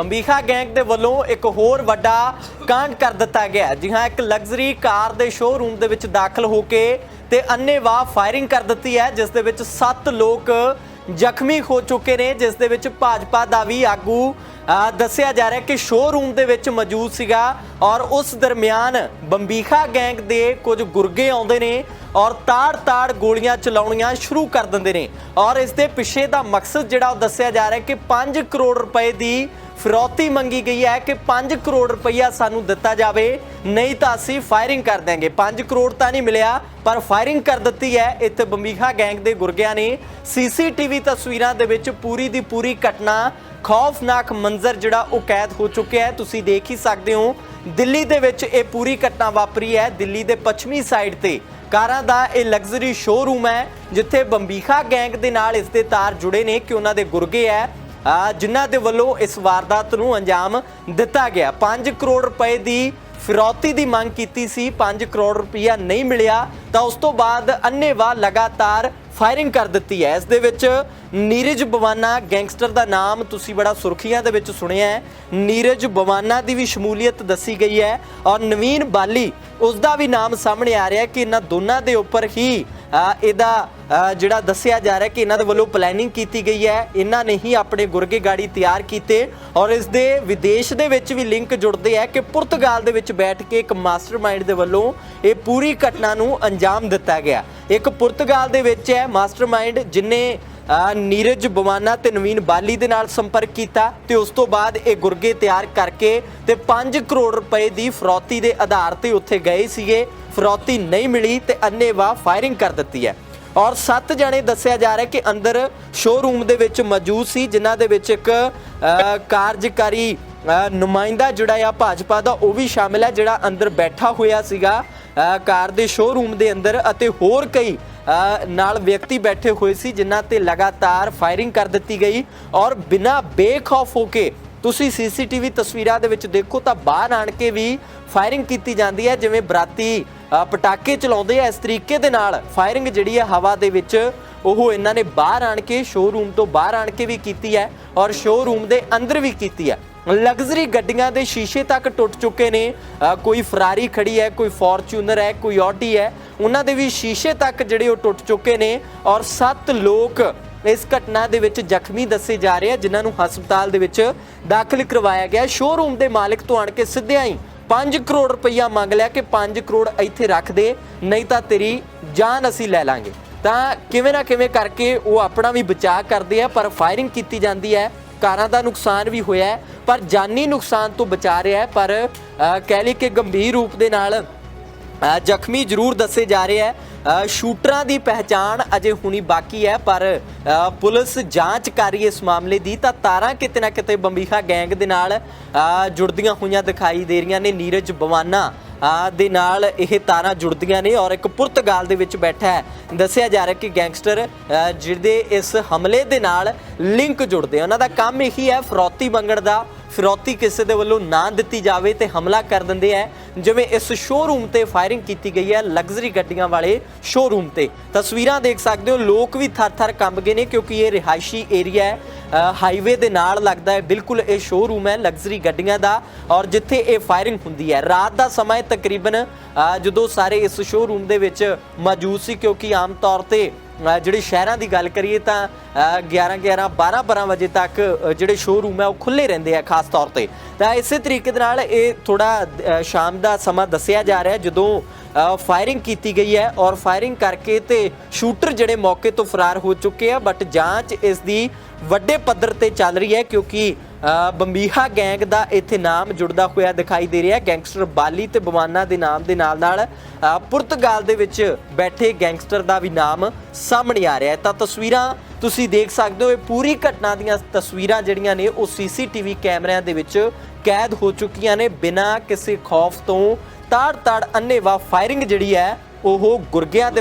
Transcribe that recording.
ਬੰਬੀਖਾ gang ਦੇ ਵੱਲੋਂ ਇੱਕ ਹੋਰ ਵੱਡਾ ਕਾਂਡ ਕਰ ਦਿੱਤਾ ਗਿਆ ਜੀ ਹਾਂ, ਇੱਕ ਲਗਜ਼ਰੀ ਕਾਰ ਦੇ ਸ਼ੋਰੂਮ ਦੇ ਵਿੱਚ ਦਾਖਲ ਹੋ ਕੇ ਤੇ ਅੰਨੇਵਾਹ ਫਾਇਰਿੰਗ ਕਰ ਦਿੱਤੀ ਹੈ, ਜਿਸ ਦੇ ਵਿੱਚ 7 ਲੋਕ ਜ਼ਖਮੀ ਹੋ ਚੁੱਕੇ ਨੇ, ਜਿਸ ਦੇ ਵਿੱਚ ਭਾਜਪਾ ਦਾ ਵੀ ਆਗੂ ਦੱਸਿਆ ਜਾ ਰਿਹਾ ਕਿ ਸ਼ੋਰੂਮ ਦੇ ਵਿੱਚ ਮੌਜੂਦ ਸੀਗਾ ਔਰ ਉਸ ਦਰਮਿਆਨ ਬੰਬੀਖਾ ਗੈਂਗ ਦੇ ਕੁਝ ਗੁਰਗੇ ਆਉਂਦੇ ਨੇ ਔਰ ਤਾੜ-ਤਾੜ ਗੋਲੀਆਂ ਚਲਾਉਣੀਆਂ ਸ਼ੁਰੂ ਕਰ ਦਿੰਦੇ ਨੇ। ਔਰ ਇਸ ਦੇ ਪਿੱਛੇ ਦਾ ਮਕਸਦ ਜਿਹੜਾ ਉਹ ਦੱਸਿਆ ਜਾ ਰਿਹਾ ਕਿ 5 ਕਰੋੜ ਰੁਪਏ ਦੀ ਫਿਰੌਤੀ ਮੰਗੀ ਗਈ ਹੈ ਕਿ 5 ਕਰੋੜ ਰੁਪਈਆ ਸਾਨੂੰ ਦਿੱਤਾ ਜਾਵੇ, ਨਹੀਂ ਤਾਂ ਅਸੀਂ ਫਾਇਰਿੰਗ ਕਰ ਦਿਆਂਗੇ। 5 ਕਰੋੜ ਤਾਂ ਨਹੀਂ ਮਿਲਿਆ, ਪਰ ਫਾਇਰਿੰਗ ਕਰ ਦਿੱਤੀ ਹੈ ਇੱਥੇ ਬੰਬੀਖਾ ਗੈਂਗ ਦੇ ਗੁਰਗਿਆਂ ਨੇ। ਸੀਸੀਟੀਵੀ ਤਸਵੀਰਾਂ ਦੇ ਵਿੱਚ ਪੂਰੀ ਦੀ ਪੂਰੀ ਘਟਨਾ ਖੌਫਨਾਕ ਮੰਜ਼ਰ ਜਿਹੜਾ ਉਹ ਕੈਦ ਹੋ ਚੁੱਕਿਆ ਹੈ। ਤੁਸੀਂ ਦੇਖ ਹੀ ਸਕਦੇ ਹੋ ਦਿੱਲੀ ਦੇ ਵਿੱਚ ਇਹ ਪੂਰੀ ਘਟਨਾ ਵਾਪਰੀ ਹੈ। ਦਿੱਲੀ ਦੇ ਪੱਛਮੀ ਸਾਈਡ ਤੇ ਕਾਰਾਂ ਦਾ ਇਹ ਲਗਜ਼ਰੀ ਸ਼ੋਰੂਮ ਹੈ ਜਿੱਥੇ ਬੰਬੀਖਾ ਗੈਂਗ ਦੇ ਨਾਲ ਇਸ ਦੇ ਤਾਰ ਜੁੜੇ ਨੇ ਕਿ ਉਹਨਾਂ ਦੇ ਗੁਰਗੇ ਹੈ। ਆ, ਜਿਨ੍ਹਾਂ ਦੇ ਵੱਲੋਂ ਇਸ ਵਾਰਦਾਤ ਨੂੰ ਅੰਜਾਮ ਦਿੱਤਾ ਗਿਆ। 5 ਕਰੋੜ ਰੁਪਏ ਦੀ ਫਿਰੌਤੀ ਦੀ ਮੰਗ ਕੀਤੀ ਸੀ 5 ਕਰੋੜ ਰੁਪਇਆ ਨਹੀਂ ਮਿਲਿਆ। ਤਾਂ ਉਸ ਤੋਂ ਬਾਅਦ ਅੰਨੇਵਾਹ ਲਗਾਤਾਰ ਫਾਇਰਿੰਗ ਕਰ ਦਿੱਤੀ ਹੈ। ਇਸ ਦੇ ਵਿੱਚ ਨੀਰਜ ਬਵਾਨਾ, ਗੈਂਗਸਟਰ ਦਾ ਨਾਮ ਤੁਸੀਂ ਬੜਾ ਸੁਰਖੀਆਂ ਦੇ ਵਿੱਚ ਸੁਣਿਆ ਹੈ। ਨੀਰਜ ਬਵਾਨਾ ਦੀ ਵੀ ਸ਼ਮੂਲੀਅਤ ਦੱਸੀ ਗਈ ਹੈ ਔਰ ਨਵੀਨ ਬਾਲੀ ਉਸ ਦਾ ਵੀ ਨਾਮ ਸਾਹਮਣੇ ਆ ਰਿਹਾ ਕਿ ਇਹਨਾਂ ਦੋਨਾਂ ਦੇ ਉੱਪਰ ਹੀ ਇਹਦਾ ਜਿਹੜਾ ਦੱਸਿਆ ਜਾ ਰਿਹਾ ਕਿ ਇਹਨਾਂ ਦੇ ਵੱਲੋਂ ਪਲੈਨਿੰਗ ਕੀਤੀ ਗਈ ਹੈ ਇਹਨਾਂ ਨੇ ਹੀ ਆਪਣੇ ਗੁਰਗੇ ਗਾੜੀ ਤਿਆਰ ਕੀਤੇ ਔਰ ਇਸ ਦੇ ਵਿਦੇਸ਼ ਦੇ ਵਿੱਚ ਵੀ ਲਿੰਕ ਜੁੜਦੇ ਹੈ ਕਿ ਪੁਰਤਗਾਲ ਦੇ ਵਿੱਚ ਬੈਠ ਕੇ ਇੱਕ ਮਾਸਟਰਮਾਈਂਡ ਦੇ ਵੱਲੋਂ ਇਹ ਪੂਰੀ ਘਟਨਾ ਨੂੰ ਅੰਜਾਮ ਦਿੱਤਾ ਗਿਆ। ਇੱਕ ਪੁਰਤਗਾਲ ਦੇ ਵਿੱਚ ਹੈ ਮਾਸਟਰਮਾਈਂਡ ਜਿਨੇ ਅ, ਨੀਰਜ ਬਵਾਨਾ ਤੇ ਨਵੀਨ ਬਾਲੀ ਦੇ ਨਾਲ ਸੰਪਰਕ ਕੀਤਾ ਤੇ ਉਸ ਤੋਂ ਬਾਅਦ ਇਹ ਗੁਰਗੇ ਤਿਆਰ ਕਰਕੇ ਤੇ 5 ਕਰੋੜ ਰੁਪਏ ਦੀ ਫਰੌਤੀ ਦੇ ਆਧਾਰ ਤੇ ਉੱਥੇ ਗਏ ਸੀਗੇ। ਫਰੌਤੀ ਨਹੀਂ ਮਿਲੀ ਤੇ ਅੰਨੇਵਾਹ ਫਾਇਰਿੰਗ ਕਰ ਦਿੱਤੀ ਹੈ। ਔਰ 7 ਜਣੇ ਦੱਸਿਆ ਜਾ ਰਿਹਾ ਕਿ ਅੰਦਰ ਸ਼ੋਰੂਮ ਦੇ ਵਿੱਚ ਮੌਜੂਦ ਸੀ, ਜਿਨ੍ਹਾਂ ਦੇ ਵਿੱਚ ਇੱਕ ਕਾਰਜਕਾਰੀ ਨੁਮਾਇੰਦਾ ਜਿਹੜਾ ਆ ਭਾਜਪਾ ਦਾ, ਉਹ ਵੀ ਸ਼ਾਮਿਲ ਹੈ, ਜਿਹੜਾ ਅੰਦਰ ਬੈਠਾ ਹੋਇਆ ਸੀਗਾ। ਕਾਰ ਦੇ ਸ਼ੋਰੂਮ ਦੇ ਅੰਦਰ ਅਤੇ ਹੋਰ ਕਈ ਨਾਲ ਵਿਅਕਤੀ ਬੈਠੇ ਹੋਏ ਸੀ, ਜਿਨ੍ਹਾਂ ਤੇ ਲਗਾਤਾਰ ਫਾਇਰਿੰਗ ਕਰ ਦਿੱਤੀ ਗਈ ਔਰ ਬਿਨਾਂ ਬੇਖੌਫ ਹੋ ਕੇ ਤੁਸੀਂ ਸੀਸੀਟੀਵੀ ਤਸਵੀਰਾਂ ਦੇ ਵਿੱਚ ਦੇਖੋ ਤਾਂ ਬਾਹਰ ਆਣ ਕੇ ਵੀ ਫਾਇਰਿੰਗ ਕੀਤੀ ਜਾਂਦੀ ਹੈ, ਜਿਵੇਂ ਬਰਾਤੀ ਪਟਾਕੇ ਚਲਾਉਂਦੇ ਆ, ਇਸ ਤਰੀਕੇ ਦੇ ਨਾਲ ਫਾਇਰਿੰਗ ਜਿਹੜੀ ਹੈ ਹਵਾ ਦੇ ਵਿੱਚ ਉਹ ਇਹਨਾਂ ਨੇ ਬਾਹਰ ਆਣ ਕੇ ਸ਼ੋਰੂਮ ਤੋਂ ਬਾਹਰ ਆਣ ਕੇ ਵੀ ਕੀਤੀ ਹੈ ਔਰ ਸ਼ੋਰੂਮ ਦੇ ਅੰਦਰ ਵੀ ਕੀਤੀ ਹੈ। ਲਗਜ਼ਰੀ ਗੱਡੀਆਂ ਦੇ ਸ਼ੀਸ਼ੇ ਤੱਕ ਟੁੱਟ ਚੁੱਕੇ ਨੇ। ਕੋਈ ਫਰਾਰੀ ਖੜੀ ਹੈ, ਕੋਈ ਫੋਰਚੂਨਰ ਹੈ, ਕੋਈ ਆਡੀ ਹੈ। ਉਹਨਾਂ ਦੇ ਵੀ ਸ਼ੀਸ਼ੇ ਤੱਕ ਜਿਹੜੇ ਉਹ ਟੁੱਟ ਚੁੱਕੇ ਨੇ ਔਰ 7 ਲੋਕ ਇਸ ਘਟਨਾ ਦੇ ਵਿੱਚ ਜ਼ਖਮੀ ਦੱਸੇ ਜਾ ਰਹੇ ਆ, ਜਿਨ੍ਹਾਂ ਨੂੰ ਹਸਪਤਾਲ ਦੇ ਵਿੱਚ ਦਾਖਲ ਕਰਵਾਇਆ ਗਿਆ। ਸ਼ੋਰੂਮ ਦੇ ਮਾਲਕ ਤੋਂ ਆਣ ਕੇ ਸਿੱਧਿਆਂ ਹੀ 5 ਕਰੋੜ ਰੁਪਈਆ ਮੰਗ ਲਿਆ ਕਿ 5 ਕਰੋੜ ਇੱਥੇ ਰੱਖ ਦੇ, ਨਹੀਂ ਤਾਂ ਤੇਰੀ ਜਾਨ ਅਸੀਂ ਲੈ ਲਾਂਗੇ। ਤਾਂ ਕਿਵੇਂ ਨਾ ਕਿਵੇਂ ਕਰਕੇ ਉਹ ਆਪਣਾ ਵੀ ਬਚਾਅ ਕਰਦੇ ਆ, ਪਰ ਫਾਇਰਿੰਗ ਕੀਤੀ ਜਾਂਦੀ ਹੈ। ਕਾਰਾਂ ਦਾ ਨੁਕਸਾਨ ਵੀ ਹੋਇਆ ਪਰ ਜਾਨੀ ਨੁਕਸਾਨ ਤੋਂ ਬਚਾ ਰਿਹਾ ਪਰ ਕਹਿ ਲਈ ਕਿ ਗੰਭੀਰ ਰੂਪ ਦੇ ਨਾਲ ਜ਼ਖਮੀ ਜ਼ਰੂਰ ਦੱਸੇ ਜਾ ਰਹੇ ਹੈ। ਸ਼ੂਟਰਾਂ ਦੀ ਪਹਿਚਾਣ ਅਜੇ ਹੁਣੀ ਬਾਕੀ ਹੈ, ਪਰ ਪੁਲਿਸ ਜਾਂਚ ਕਰ ਰਹੀ ਹੈ ਇਸ ਮਾਮਲੇ ਦੀ। ਤਾਂ ਤਾਰਾਂ ਕਿਤੇ ਨਾ ਕਿਤੇ ਬੰਬੀਖਾ ਗੈਂਗ ਦੇ ਨਾਲ ਜੁੜਦੀਆਂ ਹੋਈਆਂ ਦਿਖਾਈ ਦੇ ਰਹੀਆਂ ਨੇ। ਨੀਰਜ ਬਵਾਨਾ ਦੇ ਨਾਲ ਇਹ ਤਾਰਾਂ ਜੁੜਦੀਆਂ ਨੇ ਔਰ ਇੱਕ ਪੁਰਤਗਾਲ ਦੇ ਵਿੱਚ ਬੈਠਾ ਹੈ। ਦੱਸਿਆ ਜਾ ਰਿਹਾ ਕਿ ਗੈਂਗਸਟਰ ਜਿਹਦੇ ਇਸ ਹਮਲੇ ਦੇ ਨਾਲ ਲਿੰਕ ਜੁੜਦੇ ਉਹਨਾਂ ਦਾ ਕੰਮ ਇਹੀ ਹੈ ਫਰੌਤੀ ਮੰਗਣ ਦਾ। ਫਿਰੌਤੀ ਕਿਸੇ ਦੇ ਵੱਲੋਂ ਨਾ ਦਿੱਤੀ ਜਾਵੇ ਤੇ ਹਮਲਾ ਕਰ ਦਿੰਦੇ ਆ। ਜਿਵੇਂ ਇਸ ਸ਼ੋਰੂਮ ਤੇ ਫਾਇਰਿੰਗ ਕੀਤੀ ਗਈ ਹੈ ਲਗਜ਼ਰੀ ਗੱਡੀਆਂ ਵਾਲੇ ਸ਼ੋਰੂਮ ਤੇ। ਤਸਵੀਰਾਂ ਦੇਖ ਸਕਦੇ ਹੋ, ਲੋਕ ਵੀ ਥਰ-ਥਰ ਕੰਬ ਗਏ ਨੇ ਕਿਉਂਕਿ ਇਹ ਰਿਹਾਇਸ਼ੀ ਏਰੀਆ ਹੈ। ਹਾਈਵੇ ਦੇ ਨਾਲ ਲੱਗਦਾ ਹੈ, ਬਿਲਕੁਲ ਇਹ ਸ਼ੋਰੂਮ ਹੈ ਲਗਜ਼ਰੀ ਗੱਡੀਆਂ ਦਾ। ਔਰ ਜਿੱਥੇ ਇਹ ਫਾਇਰਿੰਗ ਹੁੰਦੀ ਹੈ, ਰਾਤ ਦਾ ਸਮਾਂ ਤਕਰੀਬਨ ਜਦੋਂ ਸਾਰੇ ਇਸ ਸ਼ੋਰੂਮ ਦੇ ਵਿੱਚ ਮੌਜੂਦ ਸੀ ਕਿਉਂਕਿ ਆਮ ਤੌਰ ਤੇ ਜਿਹੜੇ ਸ਼ਹਿਰਾਂ ਦੀ ਗੱਲ ਕਰੀਏ ਤਾਂ 11 11 12 12 ਵਜੇ ਤੱਕ ਜਿਹੜੇ ਸ਼ੋਰੂਮ ਹੈ ਉਹ ਖੁੱਲੇ ਰਹਿੰਦੇ ਆ ਖਾਸ ਤੌਰ ਤੇ। ਤਾਂ ਇਸੇ ਤਰੀਕੇ ਦੇ ਨਾਲ ਇਹ ਥੋੜਾ ਸ਼ਾਮ ਦਾ ਸਮਾਂ ਦੱਸਿਆ ਜਾ ਰਿਹਾ ਜਦੋਂ ਫਾਇਰਿੰਗ ਕੀਤੀ ਗਈ ਹੈ ਔਰ ਫਾਇਰਿੰਗ ਕਰਕੇ ਤੇ ਸ਼ੂਟਰ ਜਿਹੜੇ ਮੌਕੇ ਤੋਂ ਫਰਾਰ ਹੋ ਚੁੱਕੇ ਆ ਬਟ ਜਾਂਚ ਇਸ ਦੀ ਵੱਡੇ ਪੱਧਰ ਤੇ ਚੱਲ ਰਹੀ ਹੈ ਕਿਉਂਕਿ ਬੰਬੀਹਾ ਗੈਂਗ ਦਾ ਇੱਥੇ ਨਾਮ ਜੁੜਦਾ ਹੋਇਆ ਦਿਖਾਈ ਦੇ ਰਿਹਾ ਗੈਂਗਸਟਰ ਬਾਲੀ ਤੇ ਬਵਾਨਾ ਦੇ ਨਾਮ ਦੇ ਨਾਲ ਨਾਲ ਪੁਰਤਗਾਲ ਦੇ ਵਿੱਚ ਬੈਠੇ ਗੈਂਗਸਟਰ ਦਾ ਵੀ ਨਾਮ ਸਾਹਮਣੇ ਆ ਰਿਹਾ ਹੈ। ਤਾਂ ਤਸਵੀਰਾਂ ਤੁਸੀਂ ਦੇਖ ਸਕਦੇ ਹੋ, ਇਹ ਪੂਰੀ ਘਟਨਾ ਦੀਆਂ ਤਸਵੀਰਾਂ ਜਿਹੜੀਆਂ ਨੇ, ਉਹ ਸੀਸੀਟੀਵੀ ਕੈਮਰਿਆਂ ਦੇ ਵਿੱਚ ਕੈਦ ਹੋ ਚੁੱਕੀਆਂ ਨੇ। ਬਿਨਾਂ ਕਿਸੇ ਖੌਫ ਤੋਂ ਤਾੜ-ਤਾੜ ਅੰਨੇਵਾਹ ਫਾਇਰਿੰਗ ਜਿਹੜੀ ਹੈ, ਉਹ ਗੁਰਗਿਆਂ ਦੇ